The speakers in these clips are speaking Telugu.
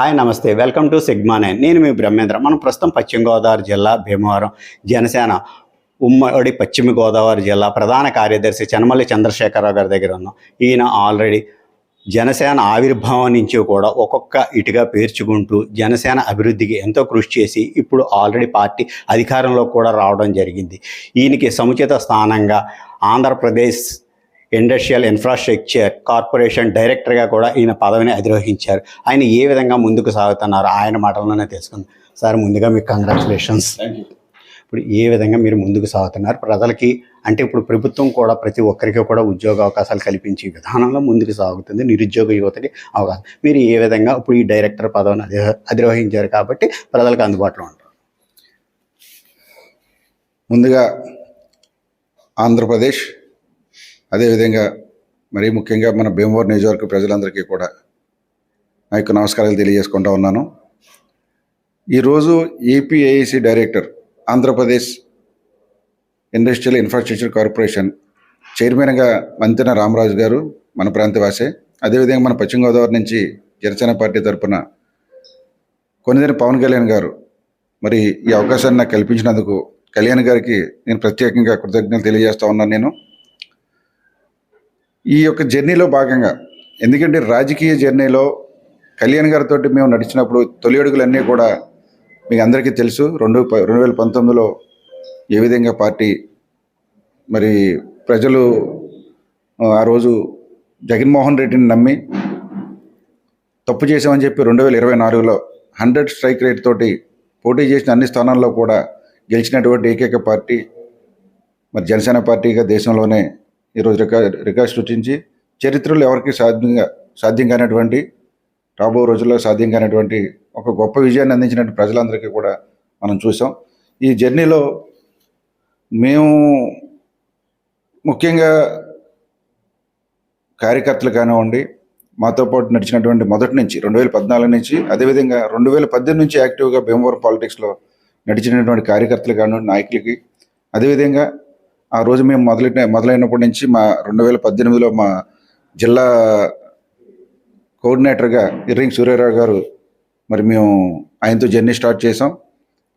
హాయ్ నమస్తే. Welcome to sigma nine. నేను మీ బ్రహ్మేంద్ర. మనం ప్రస్తుతం పశ్చిమ గోదావరి జిల్లా భీమవరం జనసేన ఉమ్మడి పశ్చిమ గోదావరి జిల్లా ప్రధాన కార్యదర్శి చనమల్లి చంద్రశేఖరరావు గారి దగ్గర ఉన్నాం. ఈయన ఆల్రెడీ జనసేన ఆవిర్భావం నుంచి కూడా ఒక్కొక్క ఇటుగా పేర్చుకుంటూ జనసేన అభివృద్ధికి ఎంతో కృషి చేసి ఇప్పుడు ఆల్రెడీ పార్టీ అధికారంలో కూడా రావడం జరిగింది. ఈయనకి సముచిత స్థానంగా ఆంధ్రప్రదేశ్ ఇండస్ట్రియల్ ఇన్ఫ్రాస్ట్రక్చర్ కార్పొరేషన్ డైరెక్టర్గా కూడా ఈయన పదవిని అధిరోహించారు. ఆయన ఏ విధంగా ముందుకు సాగుతున్నారు ఆయన మాటల్లోనే తెలుసుకుందాం. సార్ ముందుగా మీకు కంగ్రాచులేషన్స్ ఇప్పుడు ఏ విధంగా మీరు ముందుకు సాగుతున్నారు? ప్రజలకి అంటే ఇప్పుడు ప్రభుత్వం కూడా ప్రతి ఒక్కరికి కూడా ఉద్యోగ అవకాశాలు కల్పించే విధానంలో ముందుకు సాగుతుంది. నిరుద్యోగ యువతకి అవకాశం. మీరు ఏ విధంగా ఇప్పుడు ఈ డైరెక్టర్ పదవిని అధి అధిరోహించారు కాబట్టి ప్రజలకు అందుబాటులో ఉంటారు. ముందుగా ఆంధ్రప్రదేశ్ అదేవిధంగా మరీ ముఖ్యంగా మన భీమవరం నియోజకవర్గ ప్రజలందరికీ కూడా నా యొక్క నమస్కారాలు తెలియజేసుకుంటా ఉన్నాను. ఈరోజు APIC director Andhra Pradesh industrial infrastructure corporation చైర్మన్గా మంతెన రామరాజు గారు మన ప్రాంతవాసే. అదేవిధంగా మన పశ్చిమ గోదావరి నుంచి జనసేన పార్టీ తరపున కొన్నిదిన పవన్ కళ్యాణ్ గారు మరి ఈ అవకాశాన్ని నాకు కల్పించినందుకు కళ్యాణ్ గారికి నేను ప్రత్యేకంగా కృతజ్ఞతలు తెలియజేస్తా ఉన్నాను నేను. ఈ యొక్క జర్నీలో భాగంగా ఎందుకంటే రాజకీయ జర్నీలో కళ్యాణ్ గారితో మేము నడిచినప్పుడు తొలి అడుగులన్నీ కూడా మీకు అందరికీ తెలుసు. రెండు రెండు వేల పంతొమ్మిదిలో ఏ విధంగా పార్టీ మరి ప్రజలు ఆ, ఆ రోజు జగన్మోహన్ రెడ్డిని నమ్మి తప్పు చేసామని చెప్పి రెండు వేల ఇరవై నాలుగులో హండ్రెడ్ స్ట్రైక్ రేట్ తోటి పోటీ చేసిన అన్ని స్థానాల్లో కూడా గెలిచినటువంటి ఏకైక పార్టీ మరి జనసేన పార్టీగా దేశంలోనే ఈరోజు రికార్డ్ రికార్డ్ సృష్టించి చరిత్రలో ఎవరికి సాధ్యంగా సాధ్యం కానటువంటి రాబో రోజుల్లో సాధ్యం కానటువంటి ఒక గొప్ప విజయాన్ని అందించినటువంటి ప్రజలందరికీ కూడా మనం చూసాం. ఈ జర్నీలో మేము ముఖ్యంగా కార్యకర్తలు కానివ్వండి మాతో పాటు నడిచినటువంటి మొదటి నుంచి రెండు వేల పద్నాలుగు నుంచి అదేవిధంగా రెండు వేల పద్దెనిమిది నుంచి యాక్టివ్గా భీమవరం పాలిటిక్స్లో నడిచినటువంటి కార్యకర్తలు కానివ్వండి నాయకులకి అదేవిధంగా ఆ రోజు మేము మొదలెట్టిన మొదలైనప్పటి నుంచి మా రెండు వేల పద్దెనిమిదిలో మా జిల్లా కోఆర్డినేటర్గా ఇర్రింగ్ సూర్యారావు గారు మరి మేము ఆయనతో జర్నీ స్టార్ట్ చేసాం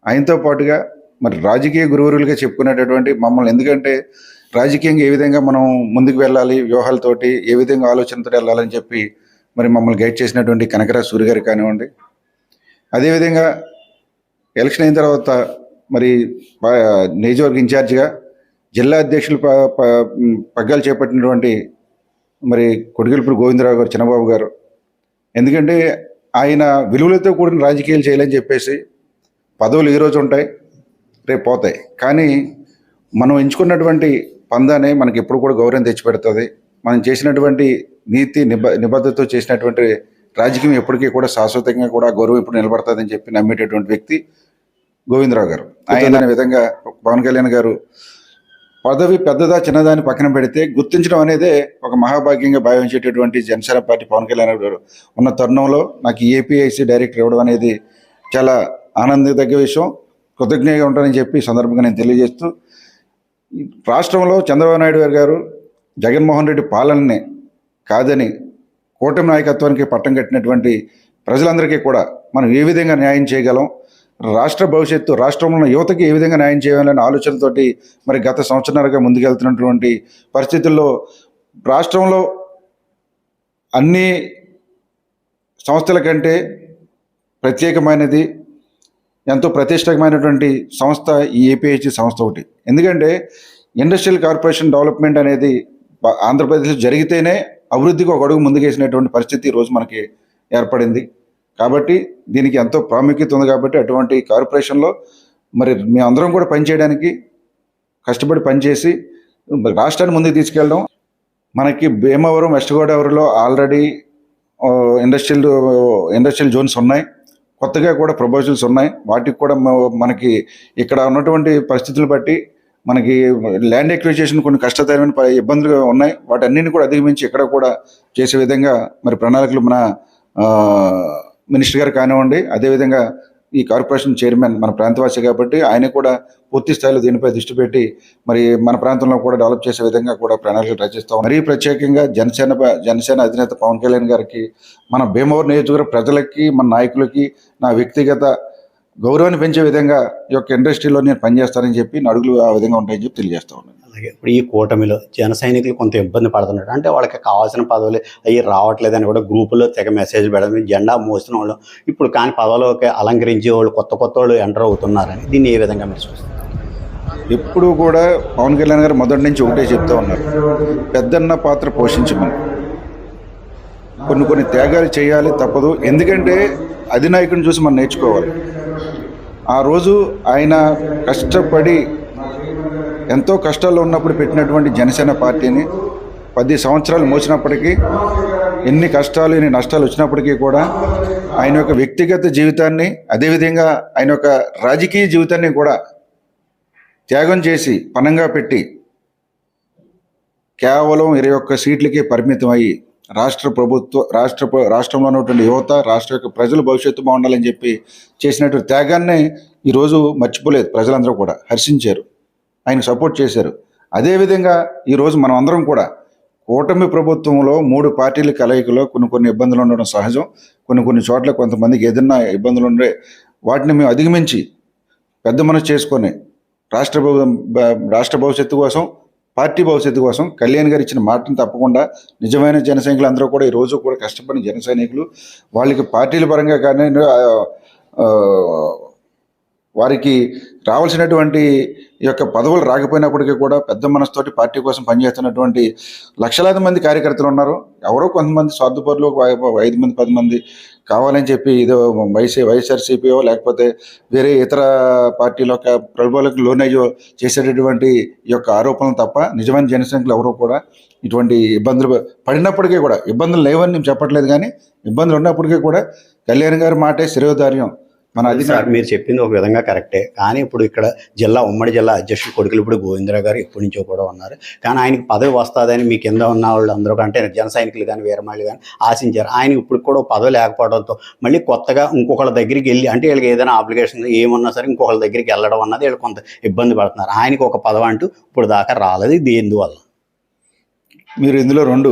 ఆయనతో పాటుగా మరి రాజకీయ గురువులుగా చెప్పుకునేటటువంటి మమ్మల్ని ఎందుకంటే రాజకీయంగా ఏ విధంగా మనం ముందుకు వెళ్ళాలి వ్యూహాలతోటి ఏ విధంగా ఆలోచనతో వెళ్ళాలని చెప్పి మరి మమ్మల్ని గైడ్ చేసినటువంటి కనకరాజ్ సూర్య గారు కానివ్వండి. అదేవిధంగా ఎలక్షన్ అయిన తర్వాత మరి నియోజకవర్గ ఇన్ఛార్జిగా జిల్లా అధ్యక్షులు ప ప- పగ్గాలు చేపట్టినటువంటి మరి కొడిగల్పూడి గోవిందరావు గారు చిన్నబాబు గారు. ఎందుకంటే ఆయన విలువలతో కూడిన రాజకీయాలు చేయాలని చెప్పేసి పదవులు ఈ రోజు ఉంటాయి రేపు పోతాయి. కానీ మనం ఎంచుకున్నటువంటి పందానే మనకి ఎప్పుడు కూడా గౌరవం తెచ్చిపెడుతుంది. మనం చేసినటువంటి నీతి నిబ నిబద్ధతతో చేసినటువంటి రాజకీయం ఎప్పటికీ కూడా శాశ్వతంగా కూడా గౌరవం ఇప్పుడు నిలబడుతుందని చెప్పి నమ్మేటటువంటి వ్యక్తి గోవిందరావు గారు. ఆయన విధంగా పవన్ కళ్యాణ్ గారు పదవి పెద్దదా చిన్నదాన్ని పక్కన పెడితే గుర్తించడం అనేదే ఒక మహాభాగ్యంగా భావించేటటువంటి జనసేన పార్టీ పవన్ కళ్యాణ్ గారు ఉన్న తరుణంలో నాకు ఏపీఐసి డైరెక్టర్ ఇవ్వడం అనేది చాలా ఆనందదగ్గ విషయం. కృతజ్ఞగా ఉంటానని చెప్పి సందర్భంగా నేను తెలియజేస్తూ రాష్ట్రంలో చంద్రబాబు నాయుడు గారు గారు జగన్మోహన్ రెడ్డి పాలనని కాదని కూటమి నాయకత్వానికి పట్టం కట్టినటువంటి ప్రజలందరికీ కూడా మనం ఏ విధంగా న్యాయం చేయగలం రాష్ట్ర భవిష్యత్తు రాష్ట్రంలో యువతకి ఏ విధంగా న్యాయం చేయాలనే ఆలోచనతోటి మరి గత సంవత్సరాలుగా ముందుకెళ్తున్నటువంటి పరిస్థితుల్లో రాష్ట్రంలో అన్ని సంస్థల కంటే ప్రత్యేకమైనది ఎంతో ప్రతిష్టమైనటువంటి సంస్థ ఈ ఏపీహెచ్ సంస్థ ఒకటి. ఎందుకంటే ఇండస్ట్రియల్ కార్పొరేషన్ డెవలప్మెంట్ అనేది ఆంధ్రప్రదేశ్లో జరిగితేనే అభివృద్ధికి ఒక అడుగు ముందుకేసినటువంటి పరిస్థితి ఈరోజు రోజు మనకి ఏర్పడింది. కాబట్టి దీనికి ఎంతో ప్రాముఖ్యత ఉంది కాబట్టి అటువంటి కార్పొరేషన్లో మరి మేమందరం కూడా పనిచేయడానికి కష్టపడి పనిచేసి మరి రాష్ట్రాన్ని ముందుకు తీసుకెళ్ళడం. మనకి భీమవరం వెస్ట్ గోదావరిలో ఆల్రెడీ ఇండస్ట్రియల్ ఇండస్ట్రియల్ జోన్స్ ఉన్నాయి. కొత్తగా కూడా ప్రపోజల్స్ ఉన్నాయి. వాటికి కూడా మనకి ఇక్కడ ఉన్నటువంటి పరిస్థితులు బట్టి మనకి ల్యాండ్ ఎక్విజేషన్ కొన్ని కష్టతరమైన ఇబ్బందులు ఉన్నాయి. వాటన్నిటిని కూడా అధిగమించి ఇక్కడ కూడా చేసే విధంగా మరి ప్రణాళికలు మన మినిస్టర్ గారు కానివ్వండి అదేవిధంగా ఈ కార్పొరేషన్ చైర్మన్ మన ప్రాంతవాసి కాబట్టి ఆయన కూడా పూర్తి స్థాయిలో దీనిపై దృష్టి పెట్టి మరి మన ప్రాంతంలో కూడా డెవలప్ చేసే విధంగా కూడా ప్రణాళికలు రచిస్తాం. మరీ ప్రత్యేకంగా జనసేన జనసేన అధినేత పవన్ కళ్యాణ్ గారికి మన భీమవరం నియోజకవర్గ ప్రజలకి మన నాయకులకి నా వ్యక్తిగత గౌరవాన్ని పెంచే విధంగా ఈ యొక్క ఇండస్ట్రీలో నేను పనిచేస్తానని చెప్పి నడుగులు అడుగులు ఆ విధంగా ఉంటాయని చెప్పి తెలియజేస్తా ఉన్నాను. అలాగే ఇప్పుడు ఈ కూటమిలో జన సైనికులు కొంత ఇబ్బంది పడుతున్నారు. అంటే వాళ్ళకి కావాల్సిన పదవులు అవి రావట్లేదని కూడా గ్రూపులో తెగ మెసేజ్ పెడడం జెండా మోసిన వాళ్ళు ఇప్పుడు కానీ పదవులోకి అలంకరించే వాళ్ళు కొత్త కొత్త వాళ్ళు ఎంటర్ అవుతున్నారని దీన్ని ఏ విధంగా మీరు చూస్తారు ఎప్పుడు కూడా పవన్ కళ్యాణ్ గారు మొదటి నుంచి ఒకటే చెప్తూ ఉన్నారు. పెద్దన్న పాత్ర పోషించమని. కొన్ని కొన్ని త్యాగాలు చేయాలి తప్పదు. ఎందుకంటే అధినాయకుని చూసి మనం నేర్చుకోవాలి. ఆ రోజు ఆయన కష్టపడి ఎంతో కష్టాల్లో ఉన్నప్పుడు పెట్టినటువంటి జనసేన పార్టీని పది సంవత్సరాలు మోసినప్పటికీ ఎన్ని కష్టాలు ఎన్ని నష్టాలు వచ్చినప్పటికీ కూడా ఆయన యొక్క వ్యక్తిగత జీవితాన్ని అదేవిధంగా ఆయన యొక్క రాజకీయ జీవితాన్ని కూడా త్యాగం చేసి పనంగా పెట్టి కేవలం ఇరవై ఒక్క సీట్లకే పరిమితం అయ్యి రాష్ట్ర ప్రభుత్వ రాష్ట్ర ప్ర- రాష్ట్రంలో ఉన్నటువంటి యువత రాష్ట్ర యొక్క ప్రజల భవిష్యత్తు బాగుండాలని చెప్పి చేసినటువంటి త్యాగాన్ని ఈరోజు మర్చిపోలేదు ప్రజలందరూ కూడా హర్షించారు. ఆయన సపోర్ట్ చేశారు. అదేవిధంగా ఈరోజు మనం అందరం కూడా కూటమి ప్రభుత్వంలో మూడు పార్టీల కలయికలో కొన్ని కొన్ని ఇబ్బందులు ఉండడం సహజం. కొన్ని కొన్ని చోట్ల కొంతమందికి ఏదన్నా ఇబ్బందులు ఉండే వాటిని మేము అధిగమించి పెద్ద మనసు చేసుకొని రాష్ట్ర రాష్ట్ర భవిష్యత్తు కోసం పార్టీ భవిష్యత్తు కోసం కళ్యాణ్ గారు ఇచ్చిన మాటను తప్పకుండా నిజమైన జన సైనికులు అందరూ కూడా ఈ రోజు కూడా కష్టపడిన జన సైనికులు వాళ్ళకి పార్టీల పరంగా కానీ వారికి రావాల్సినటువంటి ఈ యొక్క పదవులు రాకపోయినప్పటికీ కూడా పెద్ద మనసుతోటి పార్టీ కోసం పనిచేస్తున్నటువంటి లక్షలాది మంది కార్యకర్తలు ఉన్నారు. ఎవరో కొంతమంది స్వార్థపరులు ఐదు మంది పది మంది కావాలని చెప్పి ఏదో వైసీ వైఎస్ఆర్సీపీఓ లేకపోతే వేరే ఇతర పార్టీల యొక్క ప్రభుత్వాలకు లోనయ్యో చేసేటటువంటి ఈ యొక్క ఆరోపణలు తప్ప నిజమైన జనసంఖ్యలు ఎవరూ కూడా ఇటువంటి ఇబ్బందులు పడినప్పటికీ కూడా ఇబ్బందులు లేవని నేను చెప్పట్లేదు కానీ ఇబ్బందులు ఉన్నప్పటికీ కూడా కళ్యాణ్ గారి మాటే శిరోధార్యం. మన అది సార్ మీరు చెప్పింది ఒక విధంగా కరెక్టే. కానీ ఇప్పుడు ఇక్కడ జిల్లా ఉమ్మడి జిల్లా అధ్యక్షుడు కొడుకులు ఇప్పుడు గోవిందరావు గారు ఎప్పటి నుంచో కూడా ఉన్నారు. కానీ ఆయనకి పదవి వస్తుందని మీ కింద ఉన్న వాళ్ళు అందరూ కంటే జన సైనికులు కానీ వీరమాళ్ళు కానీ ఆశించారు. ఆయన ఇప్పుడు కూడా పదవి లేకపోవడంతో మళ్ళీ కొత్తగా ఇంకొకళ్ళ దగ్గరికి వెళ్ళి అంటే వీళ్ళకి ఏదైనా అప్లికేషన్ ఏమన్నా సరే ఇంకొకళ్ళ దగ్గరికి వెళ్ళడం అన్నది వీళ్ళు కొంత ఇబ్బంది పడుతున్నారు. ఆయనకి ఒక పదవి అంటూ ఇప్పుడు దాకా రాలేదు. ఇది ఎందువల్ల? మీరు ఇందులో రెండు.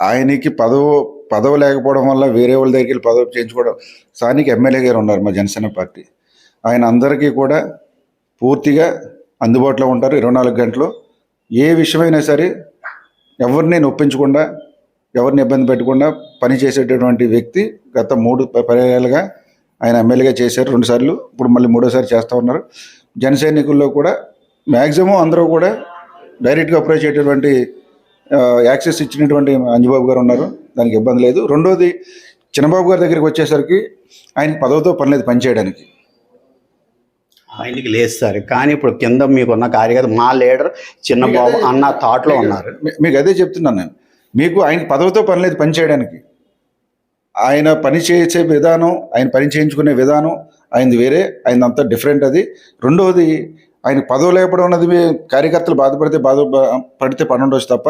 ఆయనకి పదవు పదవి లేకపోవడం వల్ల వేరే వాళ్ళ దగ్గరికి వెళ్ళి పదవి చేయించుకోవడం స్థానిక ఎమ్మెల్యే గారు ఉన్నారు మా జనసేన పార్టీ. ఆయన అందరికీ కూడా పూర్తిగా అందుబాటులో ఉంటారు ఇరవై నాలుగు గంటలు. ఏ విషయమైనా సరే ఎవరిని నొప్పించకుండా ఎవరిని ఇబ్బంది పెట్టకుండా పనిచేసేటటువంటి వ్యక్తి గత మూడు పర్యాలుగా పర్యాయాలుగా ఆయన ఎమ్మెల్యేగా చేశారు రెండుసార్లు ఇప్పుడు మళ్ళీ మూడోసారి చేస్తూ ఉన్నారు. జనసైనికుల్లో కూడా మ్యాక్సిమం అందరూ కూడా డైరెక్ట్గా అప్రోచ్ అయ్యేటటువంటి యాక్సెస్ ఇచ్చినటువంటి అంజబాబు గారు ఉన్నారు. దానికి ఇబ్బంది లేదు. రెండోది చిన్నబాబు గారి దగ్గరికి వచ్చేసరికి ఆయనకి పదవితో పని లేదు పనిచేయడానికి ఆయనకి లేదు సార్. కానీ ఇప్పుడు కింద మీకున్న కార్యకర్త మా లీడర్ చిన్నబాబు అన్న థాట్లో ఉన్నారు. మీకు అదే చెప్తున్నాను నేను. మీకు ఆయన పదవితో పని లేదు పని చేయడానికి. ఆయన పని చేసే విధానం ఆయన పని చేయించుకునే విధానం ఆయనది వేరే ఆయన అంతా డిఫరెంట్ అది. రెండవది ఆయన పదవి లేకపోవడం అన్నది మీ కార్యకర్తలు బాధపడితే బాధ పడితే పని ఉండొచ్చు తప్ప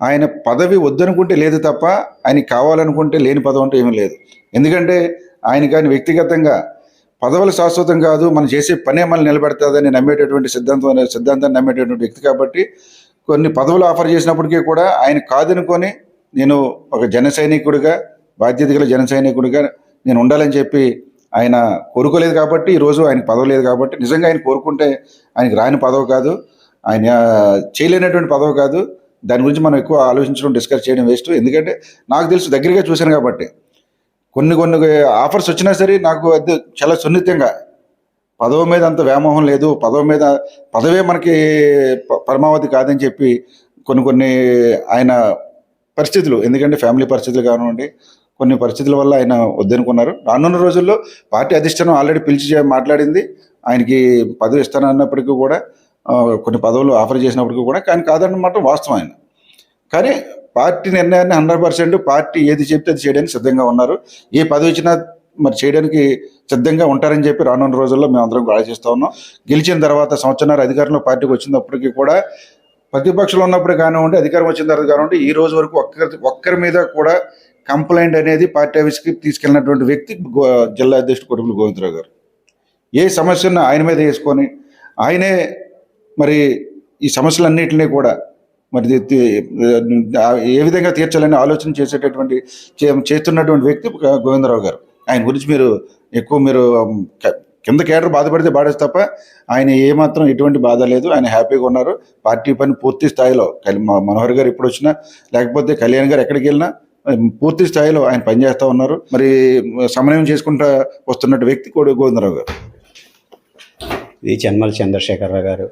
ఆయన పదవి వద్దనుకుంటే లేదు తప్ప ఆయనకి కావాలనుకుంటే లేని పదవి అంటే ఏమీ లేదు. ఎందుకంటే ఆయన కానీ వ్యక్తిగతంగా పదవులు శాశ్వతం కాదు మనం చేసే పనే మనల్ని నిలబెడతాదని నమ్మేటటువంటి సిద్ధాంతం సిద్ధాంతాన్ని నమ్మేటటువంటి వ్యక్తి కాబట్టి కొన్ని పదవులు ఆఫర్ చేసినప్పటికీ కూడా ఆయన కాదనుకొని నేను ఒక జన సైనికుడిగా బాధ్యత గల జన సైనికుడిగా నేను ఉండాలని చెప్పి ఆయన కోరుకోలేదు కాబట్టి ఈరోజు ఆయన పదవి లేదు కాబట్టి నిజంగా ఆయన కోరుకుంటే ఆయనకి రాని పదవి కాదు. ఆయన చేయలేనటువంటి పదవి కాదు. దాని గురించి మనం ఎక్కువ ఆలోచించడం డిస్కస్ చేయడం వేస్ట్. ఎందుకంటే నాకు తెలుసు దగ్గరగా చూశాను కాబట్టి. కొన్ని కొన్ని ఆఫర్స్ వచ్చినా సరే నాకు అది చాలా సున్నితంగా. పదవి మీద అంత వ్యామోహం లేదు. పదవి మీద పదవే మనకి పరమావధి కాదని చెప్పి కొన్ని కొన్ని ఆయన పరిస్థితులు ఎందుకంటే ఫ్యామిలీ పరిస్థితులు కానివ్వండి కొన్ని పరిస్థితుల వల్ల ఆయన వద్దనుకున్నారు. రానున్న రోజుల్లో పార్టీ అధిష్టానం ఆల్రెడీ పిలిచి మాట్లాడింది. ఆయనకి పదవి ఇస్తానన్నప్పటికీ కూడా కొన్ని పదవులు ఆఫర్ చేసినప్పటికీ కూడా కానీ కాదన్నమాట వాస్తవం ఆయన. కానీ పార్టీ నిర్ణయాన్ని హండ్రెడ్ పర్సెంట్ పార్టీ ఏది చెప్తే అది చేయడానికి సిద్ధంగా ఉన్నారు. ఏ పదవి ఇచ్చినా మరి చేయడానికి సిద్ధంగా ఉంటారని చెప్పి రానున్న రోజుల్లో మేము అందరం ఆలోచిస్తూ ఉన్నాం. గెలిచిన తర్వాత సంవత్సరాలు అధికారంలో పార్టీకి వచ్చినప్పటికీ కూడా ప్రతిపక్షంలో ఉన్నప్పుడు కానివ్వండి అధికారం వచ్చిన తర్వాత కానివ్వండి ఈ రోజు వరకు ఒక్కరి ఒక్కరి మీద కూడా కంప్లైంట్ అనేది పార్టీ ఆఫీస్కి తీసుకెళ్ళినటువంటి వ్యక్తి గో- జిల్లా అధ్యక్షుడు కొడుకులు గోవిందరావు గారు. ఏ సమస్యను ఆయన మీద వేసుకొని ఆయనే మరి ఈ సమస్యలన్నింటినీ కూడా మరి ఏ విధంగా తీర్చాలని ఆలోచన చేసేటటువంటి చే- చేస్తున్నటువంటి వ్యక్తి గోవిందరావు గారు. ఆయన గురించి మీరు ఎక్కువ మీరు కింద కేటర్ బాధపడితే బాడేసి తప్ప ఆయన ఏమాత్రం ఎటువంటి బాధ లేదు. ఆయన హ్యాపీగా ఉన్నారు. పార్టీ పని పూర్తి స్థాయిలో మనోహర్ గారు ఇప్పుడు వచ్చినా లేకపోతే కళ్యాణ్ గారు ఎక్కడికి వెళ్ళినా పూర్తి స్థాయిలో ఆయన పనిచేస్తూ ఉన్నారు. మరి సమన్వయం చేసుకుంటా వస్తున్నట్టు వ్యక్తి కూడా గోవిందరావు గారు. ఇది చెన్మల్ చంద్రశేఖరరావు గారు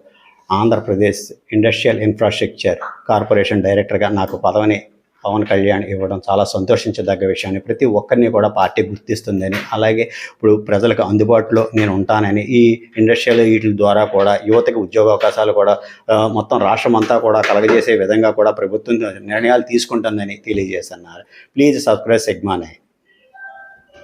ఆంధ్రప్రదేశ్ ఇండస్ట్రియల్ ఇన్ఫ్రాస్ట్రక్చర్ కార్పొరేషన్ డైరెక్టర్గా నాకు పదవిని పవన్ కళ్యాణ్ ఇవ్వడం చాలా సంతోషించదగ్గ విషయాన్ని ప్రతి ఒక్కరిని కూడా పార్టీ గుర్తిస్తుందని అలాగే ఇప్పుడు ప్రజలకు అందుబాటులో నేను ఉంటానని ఈ ఇండస్ట్రియల్ వీటి ద్వారా కూడా యువతకి ఉద్యోగ అవకాశాలు కూడా మొత్తం రాష్ట్రం అంతా కూడా కలగజేసే విధంగా కూడా ప్రభుత్వం నిర్ణయాలు తీసుకుంటుందని తెలియజేస్తున్నారు. Please subscribe సెగ్మానే